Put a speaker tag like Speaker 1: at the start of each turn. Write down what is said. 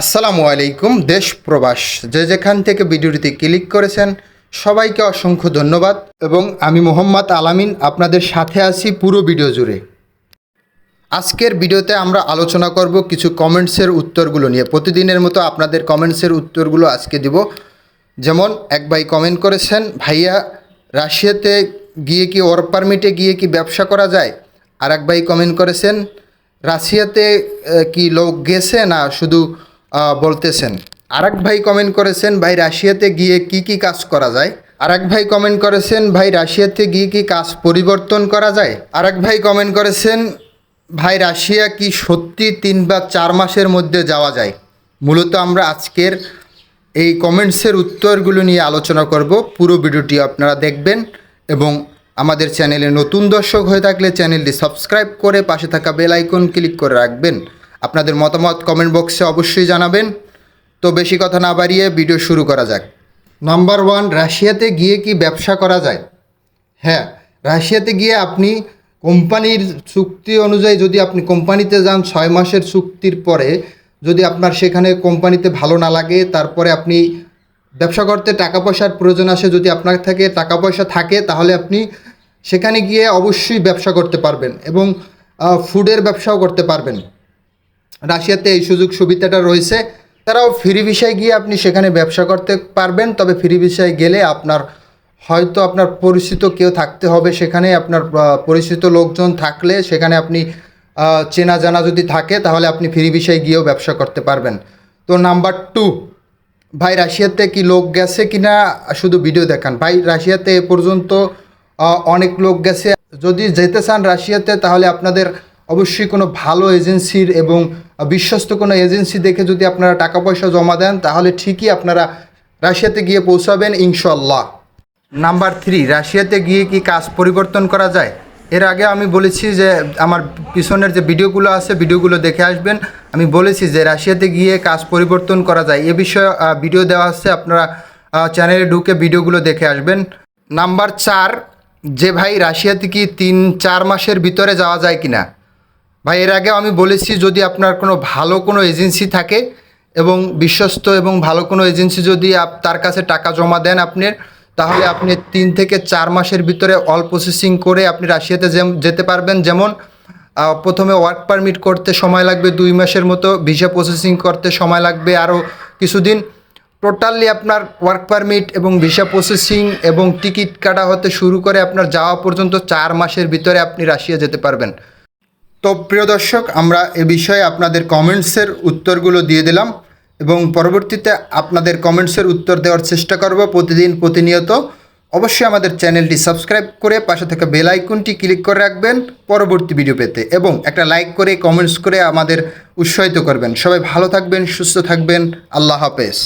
Speaker 1: আসসালামু আলাইকুম, দেশ প্রবাস। যে যেখান থেকে ভিডিওটিতে ক্লিক করেছেন, সবাইকে অসংখ্য ধন্যবাদ এবং আমি মোহাম্মদ আলামিন আপনাদের সাথে আছি পুরো ভিডিও জুড়ে। আজকের ভিডিওতে আমরা আলোচনা করব কিছু কমেন্টসের উত্তরগুলো নিয়ে। প্রতিদিনের মতো আপনাদের কমেন্টসের উত্তরগুলো আজকে দিব। যেমন, এক ভাই কমেন্ট করেছেন, ভাইয়া, রাশিয়াতে গিয়ে কি ওয়ার্ক পারমিটে গিয়ে কি ব্যবসা করা যায়? আর এক ভাই কমেন্ট করেছেন, রাশিয়াতে কি লোক গেছে না শুধু বলতেছেন। আর এক ভাই কমেন্ট করেছেন, ভাই, রাশিয়াতে গিয়ে কি কি কাজ করা যায়? আর এক ভাই কমেন্ট করেছেন, ভাই, রাশিয়াতে গিয়ে কি কাজ পরিবর্তন করা যায়? আর এক ভাই কমেন্ট করেছেন, ভাই, রাশিয়া কি সত্যি তিন বা চার মাসের মধ্যে যাওয়া যায়? মূলত আমরা আজকের এই কমেন্টসের উত্তরগুলো নিয়ে আলোচনা করব। পুরো ভিডিওটি আপনারা দেখবেন এবং আমাদের চ্যানেলে নতুন দর্শক হয়ে থাকলে চ্যানেলটি সাবস্ক্রাইব করে পাশে থাকা বেল আইকন ক্লিক করে রাখবেন। আপনাদের মতামত কমেন্ট বক্সে অবশ্যই জানাবেন। তো বেশি কথা না বাড়িয়ে ভিডিও শুরু করা যাক। নাম্বার ওয়ান রাশিয়াতে গিয়ে কি ব্যবসা করা যায়? হ্যাঁ রাশিয়াতে গিয়ে আপনি কোম্পানির চুক্তি অনুযায়ী যদি আপনি কোম্পানিতে যান, ছয় মাসের চুক্তির পরে যদি আপনার সেখানে কোম্পানিতে ভালো না লাগে, তারপরে আপনি ব্যবসা করতে টাকা পয়সার প্রয়োজন আসে, যদি আপনার থেকে টাকা পয়সা থাকে, তাহলে আপনি সেখানে গিয়ে অবশ্যই ব্যবসা করতে পারবেন এবং ফুডের ব্যবসাও করতে পারবেন। রাশিয়াতে এই সুযোগ সুবিধাটা রয়েছে। তারাও ফ্রি ভিসায় গিয়ে আপনি সেখানে ব্যবসা করতে পারবেন, তবে ফ্রি ভিসায় গেলে আপনার হয়তো আপনার পরিচিত কেউ থাকতে হবে, সেখানে আপনার পরিচিত লোকজন থাকলে সেখানে আপনি চেনা জানা যদি থাকে তাহলে আপনি ফ্রি ভিসায় গিয়েও ব্যবসা করতে পারবেন। তো নাম্বার টু, ভাই রাশিয়াতে কি লোক গেছে কিনা শুধু ভিডিও দেখান। ভাই রাশিয়াতে এ পর্যন্ত অনেক লোক গেছে। যদি যেতে চান রাশিয়াতে তাহলে আপনাদের অবশ্যই কোনো ভালো এজেন্সির এবং বিশ্বস্ত কোনো এজেন্সি দেখে যদি আপনারা টাকা পয়সা জমা দেন, তাহলে ঠিকই আপনারা রাশিয়াতে গিয়ে পৌঁছাবেন ইনশাল্লাহ নাম্বার থ্রি, রাশিয়াতে গিয়ে কি কাজ পরিবর্তন করা যায়? এর আগে আমি বলেছি যে, আমার পিছনের যে ভিডিওগুলো আছে, ভিডিওগুলো দেখে আসবেন। আমি বলেছি যে, রাশিয়াতে গিয়ে কাজ পরিবর্তন করা যায়। এ বিষয়ে ভিডিও দেওয়া আছে, আপনারা চ্যানেলে ঢুকে ভিডিওগুলো দেখে আসবেন। নাম্বার চার, যে ভাই রাশিয়াতে কি তিন চার মাসের ভিতরে যাওয়া যায় কিনা? ভাই, এর আগে আমি বলেছি যদি আপনার কোনো ভালো কোনো এজেন্সি থাকে এবং বিশ্বস্ত এবং ভালো কোনো এজেন্সি যদি তার কাছে টাকা জমা দেন আপনি, তাহলে আপনি তিন থেকে চার মাসের ভিতরে অল প্রসেসিং করে আপনি রাশিয়াতে যেতে পারবেন। যেমন প্রথমে ওয়ার্ক পারমিট করতে সময় লাগবে দুই মাসের মতো, ভিসা প্রসেসিং করতে সময় লাগবে আরও কিছুদিন। টোটালি আপনার ওয়ার্ক পারমিট এবং ভিসা প্রসেসিং এবং টিকিট কাটা হতে শুরু করে আপনার যাওয়া পর্যন্ত চার মাসের ভিতরে আপনি রাশিয়া যেতে পারবেন। তো প্রিয় দর্শক, আমরা এ বিষয়ে আপনাদের কমেন্টসের উত্তরগুলো দিয়ে দিলাম এবং পরবর্তীতে আপনাদের কমেন্টসের উত্তর দেওয়ার চেষ্টা করব প্রতিদিন প্রতিনিয়ত। অবশ্যই আমাদের চ্যানেলটি সাবস্ক্রাইব করে পাশে থাকা বেল আইকনটি ক্লিক করে রাখবেন পরবর্তী ভিডিও পেতে এবং একটা লাইক করে কমেন্টস করে আমাদের উৎসাহিত করবেন। সবাই ভালো থাকবেন, সুস্থ থাকবেন। আল্লাহ হাফেজ।